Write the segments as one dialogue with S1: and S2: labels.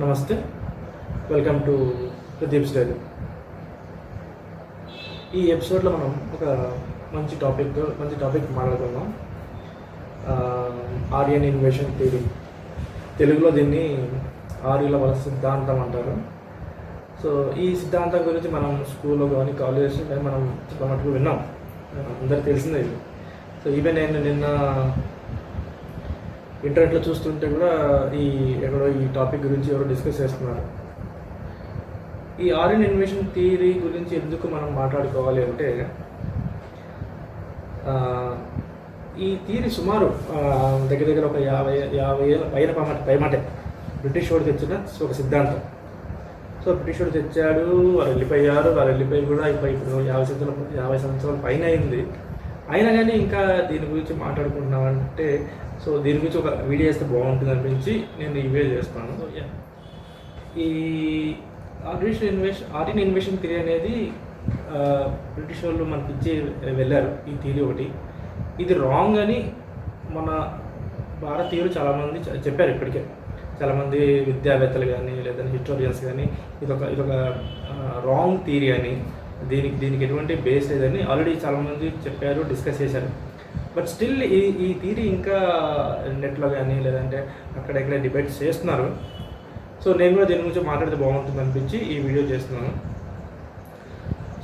S1: నమస్తే. Welcome to Pradeep style ఈ ఎపిసోడ్లో మనం ఒక మంచి టాపిక్ మంచి టాపిక్ మాట్లాడుకుందాం. ఆర్యన్ ఇన్వేషన్ థియరీ తెలుగులో దీన్ని ఆర్యుల వలస సిద్ధాంతం అంటారు. సో ఈ సిద్ధాంతం గురించి మనం స్కూల్లో కానీ కాలేజెస్ కానీ మనం చాలా మటుకు విన్నాం. అందరికి తెలిసిందే ఇది. సో ఈవెన్ నేను నిన్న ఇంటర్నెట్లో చూస్తుంటే కూడా ఈ ఎక్కడో ఈ టాపిక్ గురించి ఎవరో డిస్కస్ చేస్తున్నారు. ఈ ఆర్యన్ ఇన్వేషన్ థియరీ గురించి ఎందుకు మనం మాట్లాడుకోవాలి అంటే ఈ థియరీ సుమారు దగ్గర దగ్గర ఒక యాభై యాభై ఏళ్ళ పైన పైమాట పైమాటే. బ్రిటిష్ వాడు తెచ్చిన ఒక సిద్ధాంతం. సో బ్రిటిష్ వాడు తెచ్చాడు వాళ్ళు వెళ్ళిపోయారు వాళ్ళు వెళ్ళిపోయి కూడా ఇప్పుడు ఇప్పుడు యాభై సంవత్సరాల యాభై సంవత్సరాల పైన అయింది. అయినా కానీ ఇంకా దీని గురించి మాట్లాడుకుంటున్నామంటే సో దీని గురించి ఒక వీడియో చేస్తే బాగుంటుంది అనిపించి నేను ఈ వీడియో చేస్తాను. ఈ ఆర్టిఫిషియల్ ఇన్వెస్ట్ ఆర్టిన్ ఇన్వెషన్ థియరీ అనేది బ్రిటిష్ వాళ్ళు మనకి ఇచ్చి వెళ్ళారు ఈ థియరీ ఒకటి. ఇది రాంగ్ అని మన భారతీయులు చాలామంది చెప్పారు ఇప్పటికే. చాలామంది విద్యావేత్తలు కానీ లేదంటే హిస్టోరియన్స్ కానీ ఇదొక ఇదొక రాంగ్ థియరీ అని దీనికి దీనికి ఎటువంటి బేస్ లేదని ఆల్రెడీ చాలామంది చెప్పారు డిస్కస్ చేశారు. బట్ స్టిల్ ఈ ఈ థియరీ ఇంకా నెట్లో కానీ లేదంటే అక్కడ ఇక్కడ డిబేట్స్ చేస్తున్నారు. సో నేను కూడా దీని గురించి మాట్లాడితే బాగుంటుంది అనిపించి ఈ వీడియో చేస్తున్నాను.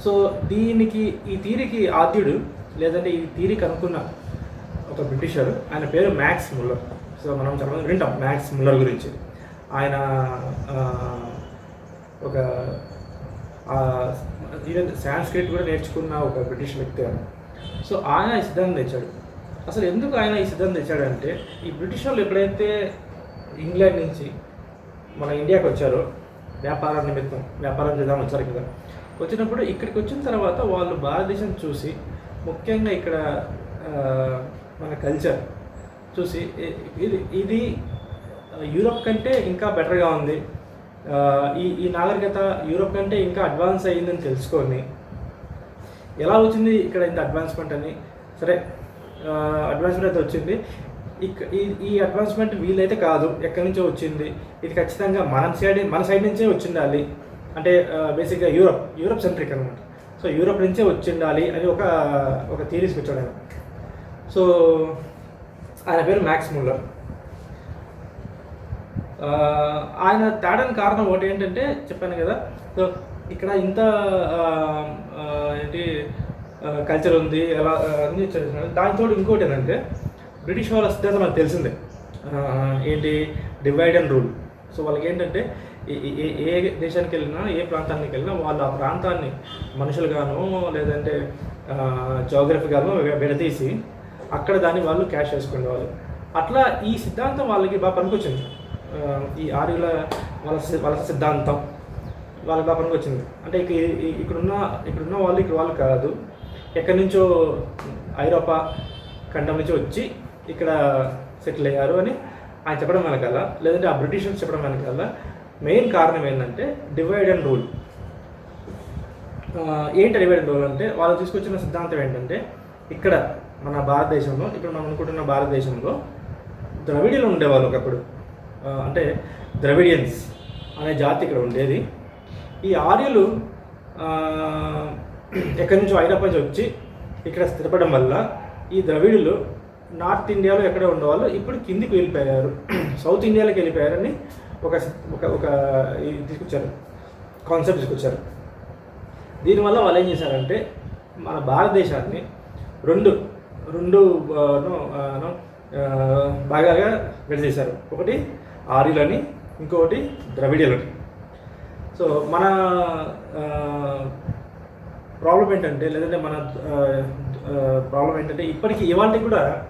S1: సో దీనికి ఈ థీరీకి ఆద్యుడు లేదంటే ఈ థీరీ కనుక్కున్న ఒక బ్రిటిషర్ ఆయన పేరు మ్యాక్స్ ముల్లర్. సో మనం చాలా వింటాం మ్యాక్స్ ముల్లర్ గురించి. ఆయన ఒక సాంస్క్రిట్ కూడా నేర్చుకున్న ఒక బ్రిటిష్ వ్యక్తి ఆయన. సో ఆయన సిద్ధాంతం తెచ్చాడు అసలు ఎందుకు ఆయన ఈ సిద్ధాంతం తెచ్చాడంటే ఈ బ్రిటిష్ వాళ్ళు ఎప్పుడైతే ఇంగ్లాండ్ నుంచి మన ఇండియాకి వచ్చారో వ్యాపార నిమిత్తం వ్యాపారం చేద్దాం వచ్చారు కదా వచ్చినప్పుడు ఇక్కడికి వచ్చిన తర్వాత వాళ్ళు భారతదేశం చూసి ముఖ్యంగా ఇక్కడ మన కల్చర్ చూసి ఇది ఇది యూరోప్ కంటే ఇంకా బెటర్గా ఉంది. ఈ ఈ నాగరికత యూరోప్ కంటే ఇంకా అడ్వాన్స్ అయ్యిందని తెలుసుకొని ఎలా వచ్చింది ఇక్కడ ఇంత అడ్వాన్స్మెంట్ అని? సరే అడ్వాన్స్మెంట్ అయితే వచ్చింది. ఇక ఈ ఈ అడ్వాన్స్మెంట్ వీలైతే కాదు. ఎక్కడి నుంచో వచ్చింది. ఇది ఖచ్చితంగా మన సైడ్ మన సైడ్ నుంచే వచ్చిండాలి. అంటే బేసిక్గా యూరప్ యూరప్ సెంట్రిక్ అనమాట సో యూరప్ నుంచే వచ్చిండాలి అని ఒక ఒక థీరీస్కి వచ్చాడు ఆయన. సో ఆయన పేరు మ్యాక్స్ ముల్లర్ ఆయన తేడానికి కారణం ఒకటి ఏంటంటే చెప్పాను కదా. సో ఇక్కడ ఇంత ఏంటి కల్చర్ ఉంది ఎలా అన్ని అని దానితో ఇంకోటి ఏంటంటే బ్రిటిష్ వాళ్ళ సిద్ధాంతం మనకు తెలిసిందే. ఏంటి? డివైడ్ అండ్ రూల్ సో వాళ్ళకి ఏంటంటే ఏ- ఏ- దేశానికి వెళ్ళినా ఏ ప్రాంతానికి వెళ్ళినా వాళ్ళు ఆ ప్రాంతాన్ని మనుషులుగాను లేదంటే జోగ్రఫీగానో విడదీసి అక్కడ దాన్ని వాళ్ళు క్యాష్ చేసుకునేవాళ్ళు. అట్లా ఈ సిద్ధాంతం వాళ్ళకి బాగా పనికొచ్చింది. ఈ ఆర్యుల వాళ్ళ వలస వాళ్ళ సిద్ధాంతం వాళ్ళకి బాగా పనికొచ్చింది. అంటే ఇక ఇక్కడున్న ఇక్కడున్న వాళ్ళు ఇక్కడ వాళ్ళు కాదు. ఎక్కడి నుంచో ఐరోపా ఖండం నుంచి వచ్చి ఇక్కడ సెటిల్ అయ్యారు అని ఆయన చెప్పడం వెనకాల లేదంటే ఆ బ్రిటిషర్స్ చెప్పడం వెనకాల మెయిన్ కారణం ఏంటంటే డివైడ్ అండ్ రూల్. ఏంటి డివైడ్ అండ్ రూల్ అంటే వాళ్ళు తీసుకొచ్చిన సిద్ధాంతం ఏంటంటే ఇక్కడ మన భారతదేశంలో ఇప్పుడు మనం అనుకుంటున్న భారతదేశంలో ద్రవిడియలు ఉండేవాళ్ళు ఒకప్పుడు. అంటే ద్రవిడియన్స్ అనే జాతి ఇక్కడ ఉండేది. ఈ ఆర్యులు ఎక్కడి నుంచో ఐరోపా నుంచి వచ్చి ఇక్కడ స్థిరపడడం వల్ల ఈ ద్రవిడులు నార్త్ ఇండియాలో ఎక్కడ ఉండేవాళ్ళు ఇప్పుడు కిందికి వెళ్ళిపోయారు. సౌత్ ఇండియాలోకి వెళ్ళిపోయారని ఒక ఒక ఒక ఇది తీసుకొచ్చారు. కాన్సెప్ట్ తీసుకొచ్చారు. దీనివల్ల వాళ్ళు ఏం చేశారంటే మన భారతదేశాన్ని రెండు రెండు భాగాలుగా విడదీశారు. ఒకటి ఆర్యులని ఇంకొకటి ద్రవిడియలని సో మన ప్రాబ్లం ఏంటంటే లేదంటే మన ప్రాబ్లం ఏంటంటే ఇప్పటికీ ఇవాళ కూడా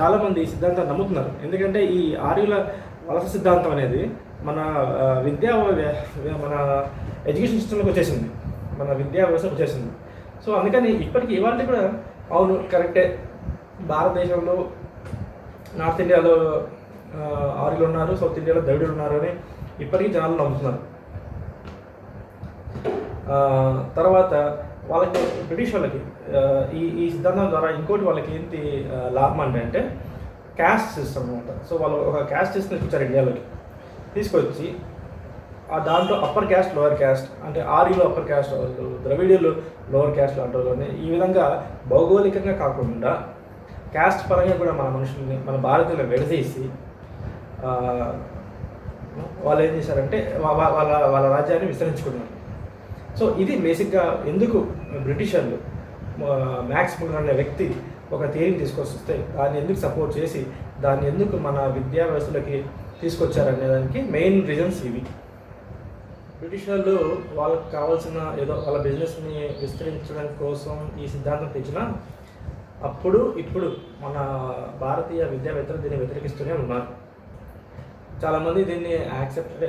S1: చాలామంది ఈ సిద్ధాంతాన్ని నమ్ముతున్నారు. ఎందుకంటే ఈ ఆర్యుల వలస సిద్ధాంతం అనేది మన విద్యా వ్య- మన ఎడ్యుకేషన్ సిస్టంలోకి వచ్చేసింది. మన విద్యా వ్యవస్థ వచ్చేసింది. సో అందుకని ఇప్పటికీ ఇవాళ కూడా అవును కరెక్టే. భారతదేశంలో నార్త్ ఇండియాలో ఆర్యులు ఉన్నారు సౌత్ ఇండియాలో ద్రవిడులు ఉన్నారు అని ఇప్పటికీ జనాలు నమ్ముతున్నారు. తర్వాత వాళ్ళకి బ్రిటిష్ వాళ్ళకి ఈ ఈ సిద్ధాంతం ద్వారా ఇంకోటి వాళ్ళకి ఏంటి లాభం అంటే అంటే క్యాస్ట్ సిస్టమ్ అనమాట సో వాళ్ళు ఒక క్యాస్ట్ సిస్టమ్ తీసుకొచ్చారు ఇండియాలోకి. తీసుకొచ్చి ఆ దాంట్లో అప్పర్ క్యాస్ట్ లోవర్ క్యాస్ట్ అంటే ఆర్యులు అప్పర్ క్యాస్ట్ వాళ్ళు ద్రవిడియులు లోవర్ క్యాస్ట్ లాంటి అని ఈ విధంగా భౌగోళికంగా కాకుండా క్యాస్ట్ పరంగా కూడా మన మనుషుల్ని మన భారతీయులను విడదీసి వాళ్ళు ఏం చేశారంటే వాళ్ళ వాళ్ళ రాజ్యాన్ని విస్తరించుకున్నారు. సో ఇది బేసిక్గా ఎందుకు బ్రిటిషర్లు మ్యాక్స్ ముల్లర్ అనే వ్యక్తి ఒక థియరీని తీసుకొస్తే దాన్ని ఎందుకు సపోర్ట్ చేసి దాన్ని ఎందుకు మన విద్యా వ్యవస్థలోకి తీసుకొచ్చారనే దానికి మెయిన్ రీజన్స్ ఇవి. బ్రిటిష్ వాళ్ళు వాళ్ళకి కావాల్సిన ఏదో వాళ్ళ బిజినెస్ని విస్తరించడం కోసం ఈ సిద్ధాంతం తెచ్చిన అప్పుడు ఇప్పుడు మన భారతీయ విద్యావేత్తలు దీన్ని వ్యతిరేకిస్తూనే ఉన్నారు. చాలామంది దీన్ని యాక్సెప్ట్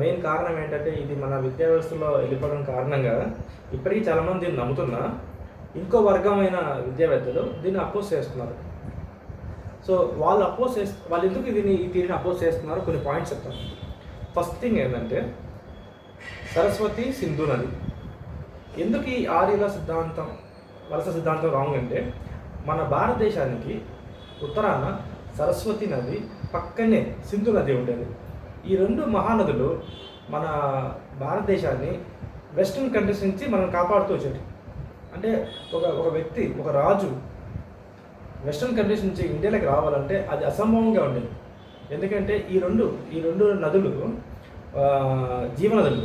S1: మెయిన్ కారణం ఏంటంటే ఇది మన విద్యా వ్యవస్థలో వెళ్ళిపోవడం కారణంగా ఇప్పటికీ చాలామంది దీన్ని నమ్ముతున్నా ఇంకో వర్గమైన విద్యావేత్తలు దీన్ని అపోజ్ చేస్తున్నారు. సో వాళ్ళు అపోజ్ చేస్తు వాళ్ళు ఎందుకు దీన్ని ఈ తీరుని అపోజ్ చేస్తున్నారు? కొన్ని పాయింట్స్ చెప్తాను. ఫస్ట్ థింగ్ ఏంటంటే సరస్వతి సింధు నది. ఎందుకు ఈ ఆర్యుల సిద్ధాంతం వలస సిద్ధాంతం రాంగ్ అంటే మన భారతదేశానికి ఉత్తరాన సరస్వతి నది పక్కనే సింధు నది ఉండేది. ఈ రెండు మహానదులు మన భారతదేశాన్ని వెస్ట్రన్ కంట్రీస్ నుంచి మనం కాపాడుతూ వచ్చేటి అంటే ఒక ఒక వ్యక్తి ఒక రాజు వెస్ట్రన్ కంట్రీస్ నుంచి ఇండియాలోకి రావాలంటే అది అసంభవంగా ఉండేది. ఎందుకంటే ఈ రెండు ఈ రెండు నదులు జీవనదులు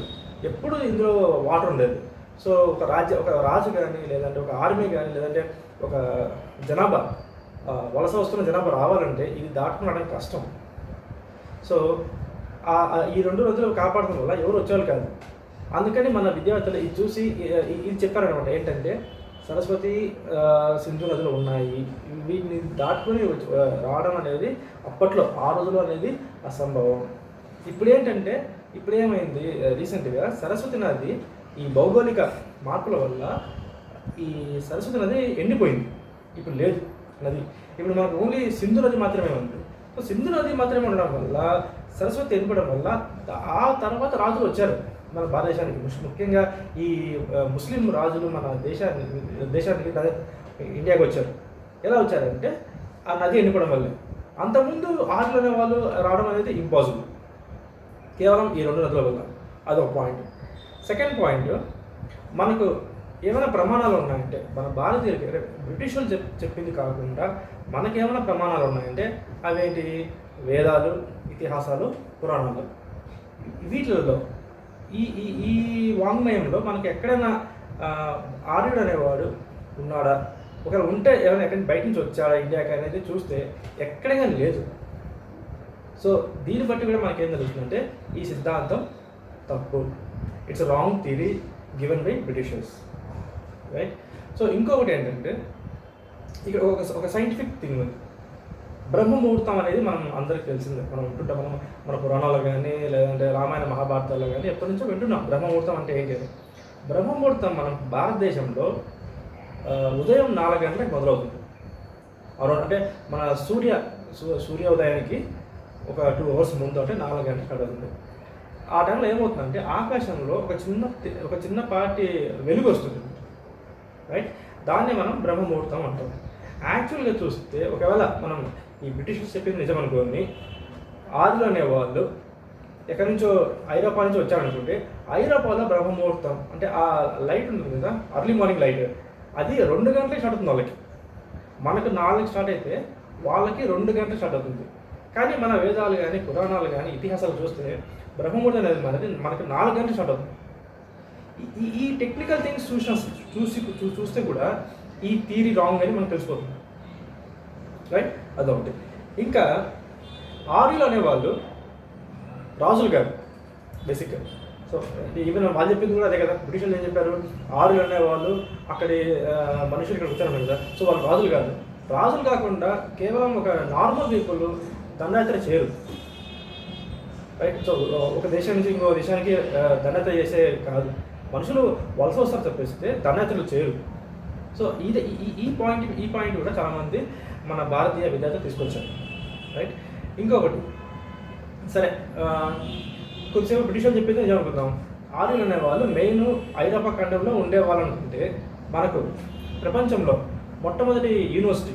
S1: ఎప్పుడు ఇందులో వాటర్ ఉండేది. సో ఒక రాజ్య ఒక రాజు కానీ లేదంటే ఒక ఆర్మీ కానీ లేదంటే ఒక జనాభా వలస వస్తున్న జనాభా రావాలంటే ఇది దాటుకుని కష్టం. సో ఈ రెండు రోజులు కాపాడడం వల్ల ఎవరు వచ్చేవాళ్ళు కాదు. అందుకని మన విద్యార్థులు ఇది చూసి ఇది చెప్పారనమాట ఏంటంటే సరస్వతి సింధు నదులు ఉన్నాయి. వీటిని దాటుకుని రావడం అనేది అప్పట్లో ఆ రోజులు అనేది అసంభవం. ఇప్పుడు ఏంటంటే ఇప్పుడు ఏమైంది రీసెంట్గా సరస్వతి నది ఈ భౌగోళిక మార్పుల వల్ల ఈ సరస్వతి నది ఎండిపోయింది. ఇప్పుడు లేదు నది. ఇప్పుడు మనకు ఓన్లీ సింధు నది మాత్రమే ఉంది. సో సింధు నది మాత్రమే ఉండడం వల్ల సరస్వతి ఎండిపోవడం వల్ల ఆ తర్వాత రాజులు వచ్చారు. మన భారతదేశానికి ముఖ్యంగా ఈ ముస్లిం రాజులు మన దేశాన్ని దేశానికి ఇండియాకి వచ్చారు. ఎలా వచ్చారంటే ఆ నది ఎండిపోవడం వల్లే. అంతకుముందు ఆటలు అనే వాళ్ళు రావడం అనేది ఇంపాసిబుల్ కేవలం ఈ రెండు నదుల వల్ల. అదొక పాయింట్ సెకండ్ పాయింట్ మనకు ఏమైనా ప్రమాణాలు ఉన్నాయంటే మన భారతీయులకి అంటే బ్రిటిష్ వాళ్ళు చెప్ చెప్పింది కాకుండా మనకేమైనా ప్రమాణాలు ఉన్నాయంటే అవేంటి వేదాలు ఇతిహాసాలు పురాణాలు. వీటిలలో ఈ ఈ ఈ వాంగ్మయంలో మనకి ఎక్కడైనా ఆర్యుడు అనేవాడు ఉన్నాడా? ఒకవేళ ఉంటే ఏమైనా ఎక్కడి బయట నుంచి వచ్చాడా ఇండియాకి అనేది చూస్తే ఎక్కడైనా లేదు. సో దీన్ని బట్టి కూడా మనకేం తెలుస్తుందంటే ఈ సిద్ధాంతం తప్పు. It's wrong theory given by Britishers right so ఇంకొకటి ఏంటంటే ఇక్కడ ఒక ఒక సైంటిఫిక్ థింగ్ ఉంది. బ్రహ్మముహూర్తం అనేది మనం అందరికి తెలిసిందే. మనం వింటుంటాం మనం మన పురాణాలు కానీ లేదంటే రామాయణ మహాభారతాల్లో కానీ ఎప్పటి నుంచో వింటున్నాం. బ్రహ్మముహూర్తం అంటే ఏం అని బ్రహ్మముహూర్తం మనం భారతదేశంలో ఉదయం నాలుగు గంటలకు మొదలవుతుంది. అరౌండ్ అంటే మన సూర్య సూర్య సూర్యోదయానికి ఒక టూ అవర్స్ ముందు అంటే నాలుగు గంటలకు అడుగుతుంది ఆ టైంలో ఏమవుతుందంటే ఆకాశంలో ఒక చిన్న ఒక చిన్న పాటి వెలుగు వస్తుంది. రైట్? దాన్ని మనం బ్రహ్మముహూర్తం అంటాం. యాక్చువల్గా చూస్తే ఒకవేళ మనం ఈ బ్రిటిషర్స్ చెప్పింది నిజం అనుకోని ఆరులు అనేవాళ్ళు ఎక్కడి నుంచో ఐరోపా నుంచి వచ్చారనుకుంటే ఐరోపాలో బ్రహ్మముహూర్తం అంటే ఆ లైట్ ఉంటుంది కదా అర్లీ మార్నింగ్ లైట్ అది రెండు గంటలకు స్టార్ట్ అవుతుంది వాళ్ళకి. మనకు నాలుగు స్టార్ట్ అయితే వాళ్ళకి రెండు గంటలు స్టార్ట్ అవుతుంది. కానీ మన వేదాలు కానీ పురాణాలు కానీ ఇతిహాసాలు చూస్తే బ్రహ్మముహూర్తం అనేది మనది మనకి నాలుగు గంటలు స్టార్ట్ అవుతుంది. ఈ- ఈ టెక్నికల్ థింగ్స్ చూసిన చూసి చూ- చూస్తే కూడా ఈ థీరీ రాంగ్ అని మనకు తెలిసిపోతుంది. రైట్ అదొకటి. ఇంకా ఆర్యులు అనేవాళ్ళు రాజులు గారు బేసిక్గా సో ఈవెన్ వాళ్ళు చెప్పింది కూడా అదే కదా. బ్రిటిష్ ఏం చెప్పారు? ఆరులు అనేవాళ్ళు అక్కడి మనుషులు ఇక్కడ వచ్చారు కదా. సో వాళ్ళు రాజులు కాదు. రాజులు కాకుండా కేవలం ఒక నార్మల్ పీపుల్ దండయాత్ర చేయరు. రైట్ సో ఒక దేశం నుంచి ఇంకో దేశానికి దండయాత్ర చేసే కాదు. మనుషులు వలస వస్తారు తప్పిస్తే దండయాత్రలు చేయరు. సో ఇది ఈ- ఈ పాయింట్ ఈ పాయింట్ కూడా చాలామంది మన భారతీయ విద్యార్థులు తీసుకొచ్చారు. రైట్ ఇంకొకటి. సరే కొద్దిసేపు బ్రిటిష్ వాళ్ళు చెప్పింది నిజం అనుకుందాం. ఆర్యులు అనే వాళ్ళు మెయిన్ ఐరోపా ఖండంలో ఉండేవాళ్ళు అనుకుంటే మనకు ప్రపంచంలో మొట్టమొదటి యూనివర్సిటీ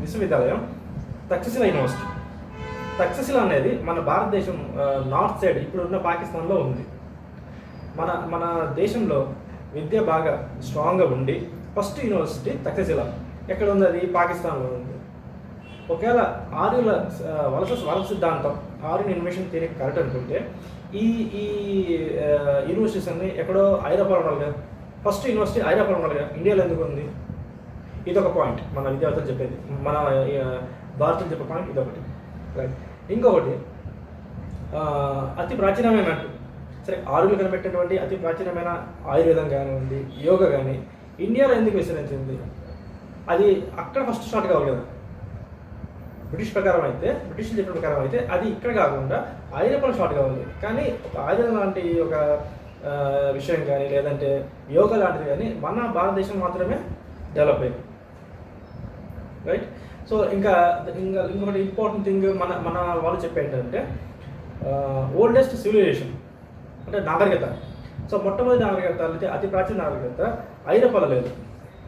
S1: విశ్వవిద్యాలయం తక్షశిల యూనివర్సిటీ. తక్షశిల అనేది మన భారతదేశం నార్త్ సైడ్ ఇప్పుడు ఉన్న పాకిస్తాన్లో ఉంది. మన మన దేశంలో విద్య బాగా స్ట్రాంగ్గా ఉండి ఫస్ట్ యూనివర్సిటీ తక్షశిల ఎక్కడ ఉంది అది? పాకిస్తాన్లో ఉంది. ఒకవేళ ఆర్యుల వలస వలస సిద్ధాంతం ఆర్యుల ఇన్వేషన్ థియరీ కరెక్ట్ అనుకుంటే ఈ ఈ యూనివర్సిటీస్ అన్ని ఎక్కడో ఐరోపాలో ఉండాలిగా ఫస్ట్ యూనివర్సిటీ ఐరోపాలో ఉండాలిగా ఇండియాలో ఎందుకు ఉంది? ఇదొక పాయింట్ మన విద్యార్థులు చెప్పేది. మన భారతీయులు చెప్పే పాయింట్ ఇదొకటి. రైట్ ఇంకొకటి అతి ప్రాచీనమైన సరే ఆరులు కనిపెట్టినటువంటి అతి ప్రాచీనమైన ఆయుర్వేదం కానివ్వండి యోగా కానీ ఇండియాలో ఎందుకు విస్తరించింది? అది అక్కడ ఫస్ట్ స్టార్ట్ కావలేదు బ్రిటిష్ ప్రకారం అయితే బ్రిటిష్ చెప్పిన ప్రకారం అయితే అది ఇక్కడ కాకుండా ఐరోపాలో స్టార్ట్ కావాలి కానీ ఒక ఆయుధం లాంటి ఒక విషయం కానీ లేదంటే యోగా లాంటిది కానీ మన భారతదేశం మాత్రమే డెవలప్ అయింది. రైట్ సో ఇంకా ఇంకా ఇంకొకటి ఇంపార్టెంట్ థింగ్ మన మన వాళ్ళు చెప్పేంటంటే ఓల్డెస్ట్ సివిలైజేషన్ అంటే నాగరికత. సో మొట్టమొదటి నాగరికత అంటే అతి ప్రాచీన నాగరికత ఐరోపాలో లేదు.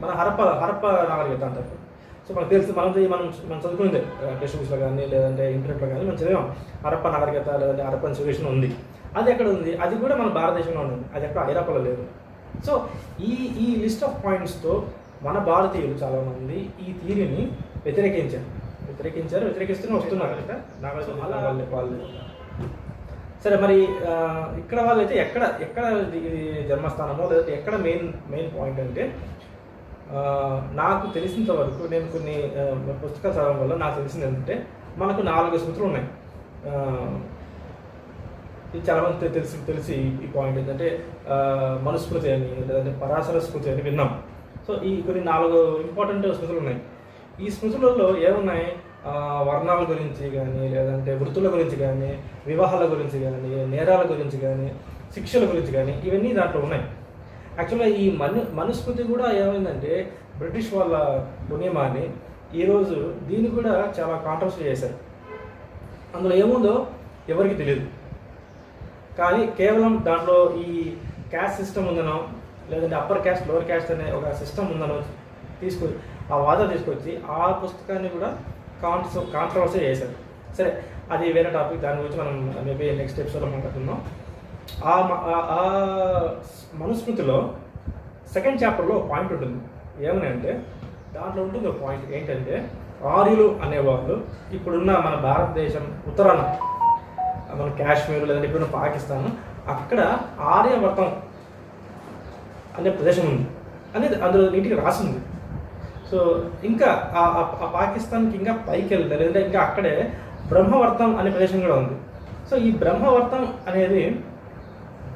S1: మన హరప్ప హరప్ప నాగరికత అంటారు. సో మనకు తెలిసి మనం మనం మనం చదువుకుంది టెక్స్ట్ బుక్స్లో కానీ లేదంటే ఇంటర్నెట్లో కానీ మనం చదివాం. హరప్ప నాగరికత లేదంటే హరప్పన్ సివిలైజేషన్ ఉంది. అది ఎక్కడ ఉంది? అది కూడా మన భారతదేశంలో ఉంది. అది ఎక్కడ? ఐరోపాలో లేదు. సో ఈ ఈ లిస్ట్ ఆఫ్ పాయింట్స్తో మన భారతీయులు చాలామంది ఈ థీరీని వ్యతిరేకించారు. వ్యతిరేకించారు వ్యతిరేకిస్తూనే వస్తున్నారు. కదా వాళ్ళే వాళ్ళు సరే మరి ఇక్కడ ఇక్కడ వాళ్ళైతే ఎక్కడ ఎక్కడ జన్మస్థానమో లేదంటే ఎక్కడ మెయిన్ మెయిన్ పాయింట్ అంటే నాకు తెలిసినంత వరకు నేను కొన్ని పుస్తకాలు చదవడం వల్ల నాకు తెలిసింది ఏంటంటే మనకు నాలుగు స్మృతులు ఉన్నాయి. ఇది చాలా మంది తెలిసి తెలిసి ఈ పాయింట్ ఏంటంటే మనుస్మృతి అని లేదంటే పరాశర స్మృతి అని విన్నాం. సో ఈ కొన్ని నాలుగు ఇంపార్టెంట్ స్మృతులు ఉన్నాయి. ఈ స్మృతులలో ఏమున్నాయి? వర్ణాల గురించి కానీ లేదంటే వృత్తుల గురించి కానీ వివాహాల గురించి కానీ నేరాల గురించి కానీ శిక్షల గురించి కానీ ఇవన్నీ దాంట్లో ఉన్నాయి. యాక్చువల్గా ఈ మను మనుస్మృతి కూడా ఏమైందంటే బ్రిటిష్ వాళ్ళ పుణ్యమాని ఈరోజు దీన్ని కూడా చాలా కాంట్రవర్సీ చేశారు. అందులో ఏముందో ఎవరికి తెలియదు కానీ కేవలం దాంట్లో ఈ క్యాస్ట్ సిస్టమ్ ఉందనో లేదంటే అప్పర్ క్యాస్ట్ లోవర్ క్యాస్ట్ అనే ఒక సిస్టమ్ ఉందనో తీసుకొచ్చి ఆ వాదన తీసుకొచ్చి ఆ పుస్తకాన్ని కూడా కాంట్రో కాంట్రవర్సీ చేశారు. సరే అది వేరే టాపిక్ దాని గురించి మనం మేబీ నెక్స్ట్ ఎపిసోడ్లో మాట్లాడుకుందాం. ఆ మ- ఆ- మనుస్మృతిలో సెకండ్ చాప్టర్లో పాయింట్ ఉంటుంది. ఏమని అంటే దాంట్లో ఉంటుంది ఒక పాయింట్ ఏంటంటే ఆర్యులు అనేవాళ్ళు ఇప్పుడున్న మన భారతదేశం ఉత్తరాన మన కాశ్మీర్ లేదంటే ఇప్పుడున్న పాకిస్తాన్ అక్కడ ఆర్యవర్తం అనే ప్రదేశం ఉంది. అనేది అందులో నీటికి రాసింది సో ఇంకా ఆ- పాకిస్తాన్కి ఇంకా పైకి వెళ్తారు లేదంటే ఇంకా అక్కడే బ్రహ్మవర్తం అనే ప్రదేశం కూడా ఉంది. సో ఈ బ్రహ్మవర్తం అనేది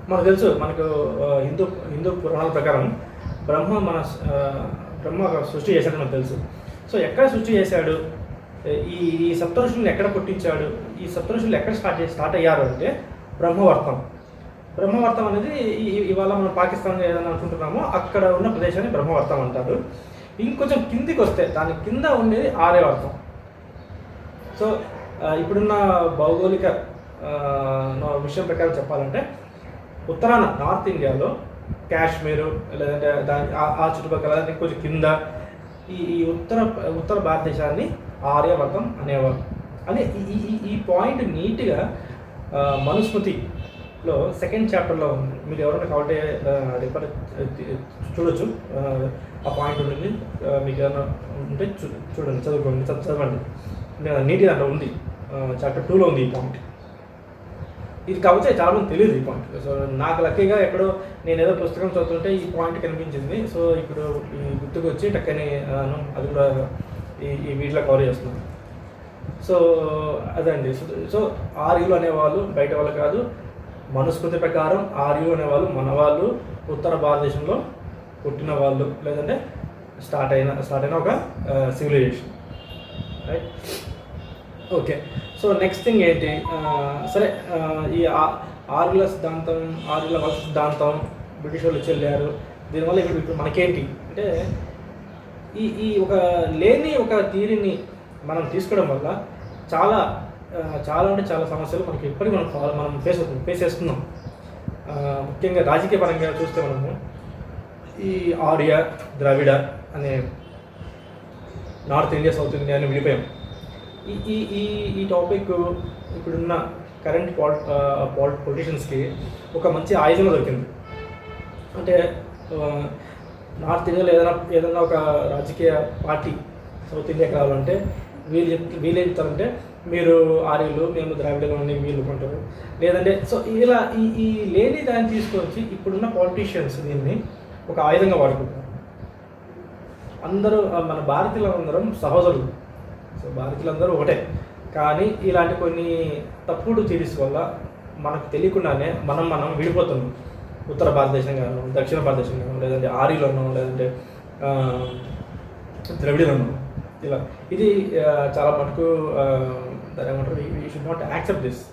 S1: మనకు తెలుసు మనకు హిందూ హిందూ పురాణాల ప్రకారం బ్రహ్మ మన బ్రహ్మ సృష్టి చేశాడు మనకు తెలుసు. సో ఎక్కడ సృష్టి చేశాడు? ఈ ఈ సప్తఋషులను ఎక్కడ పుట్టించాడు? ఈ సప్తఋషులు ఎక్కడ స్టార్ట్ స్టార్ట్ అయ్యారు అంటే బ్రహ్మవర్తం. బ్రహ్మవర్తం అనేది ఈ- ఇవాళ మనం పాకిస్తాన్ ఏదైనా అనుకుంటున్నామో అక్కడ ఉన్న ప్రదేశాన్ని బ్రహ్మవర్తం అంటారు. ఇంకొంచెం కిందికి వస్తే దాని కింద ఉండేది ఆర్యవర్గం సో ఇప్పుడున్న భౌగోళిక నా విషయం ప్రకారం చెప్పాలంటే ఉత్తరాన నార్త్ ఇండియాలో కాశ్మీరు లేదంటే దాని ఆ- ఆ చుట్టుపక్కల కొంచెం కింద ఈ ఈ ఉత్తర ఉత్తర భారతదేశాన్ని ఆర్యవర్గం అనేవారు. అదే ఈ- ఈ పాయింట్ నీట్గా మనుస్మృతిలో సెకండ్ చాప్టర్లో ఉంది. మీరు ఎవరైనా కాబట్టి రిఫర్ చూడొచ్చు. ఆ, పాయింట్ ఉంది మీకు ఏమైనా ఉంటే చూడండి చదువుకోండి చదవండి. చదవండి నీట్గా దాంట్లో ఉంది. చాప్టర్ టూలో ఉంది ఈ పాయింట్ ఇది కాకపోతే చాలా మంది తెలియదు ఈ పాయింట్ సో నాకు లక్కీగా ఎక్కడో నేను ఏదో పుస్తకం చదువుతుంటే ఈ పాయింట్ కనిపించింది. సో ఇప్పుడు ఈ గుర్తుకు వచ్చి టక్కని అది కూడా ఈ ఈ వీటిలో కవర్ చేస్తున్నాను. సో అదండి. సో సో ఆర్యులు అనేవాళ్ళు బయట వాళ్ళు కాదు మనుస్మృతి ప్రకారం ఆర్యులు అనేవాళ్ళు మన వాళ్ళు ఉత్తర భారతదేశంలో పుట్టిన వాళ్ళు లేదంటే స్టార్ట్ అయిన స్టార్ట్ అయిన ఒక civilization right okay so next thing ఏంటి? సరే ఈ ఆరుల సిద్ధాంతం ఆరుల వలస సిద్ధాంతం బ్రిటిష్ వాళ్ళు చెల్లారు దీనివల్ల ఇప్పుడు ఇప్పుడు మనకేంటి? అంటే ఈ ఈ ఒక లేని ఒక థీరీని మనం తీసుకోవడం వల్ల చాలా చాలా అంటే చాలా సమస్యలు మనకి ఇప్పటికీ మనం మనం ఫేస్ అవుతుంది ఫేస్ చేస్తున్నాం ముఖ్యంగా రాజకీయ పరంగా చూస్తే మనము ఈ ఆర్య ద్రవిడ అనే నార్త్ ఇండియా సౌత్ ఇండియా అని విడిపోయాం. ఈ ఈ ఈ ఈ టాపిక్ ఇప్పుడున్న కరెంట్ పాల్ పాల్ పొలిటీషియన్స్కి ఒక మంచి ఆయుధం దొరికింది. అంటే నార్త్ ఇండియాలో ఏదైనా ఏదైనా ఒక రాజకీయ పార్టీ సౌత్ ఇండియా రావాలంటే వీళ్ళు చెప్ వీళ్ళు ఏం చెప్తారంటే మీరు ఆర్యులు మేము ద్రావిడలు అని వీళ్ళు కొంటారు లేదంటే సో ఇలా ఈ ఈ లేని దాన్ని తీసుకొచ్చి ఇప్పుడున్న పాలిటీషియన్స్ దీన్ని ఒక ఆయుధంగా వాడుకుంటారు. అందరూ మన భారతీయులందరం సహోదరులు. సో భారతీయులందరూ ఒకటే. కానీ ఇలాంటి కొన్ని తప్పుడు థీరీస్ వల్ల మనకు తెలియకుండానే మనం మనం విడిపోతున్నాం. ఉత్తర భారతదేశం కాను దక్షిణ భారతదేశం కాను లేదంటే ఆర్యులను లేదంటే ఆ, ఇలా. ఇది చాలా మటుకు దాని ఏమంటారు? You should not accept this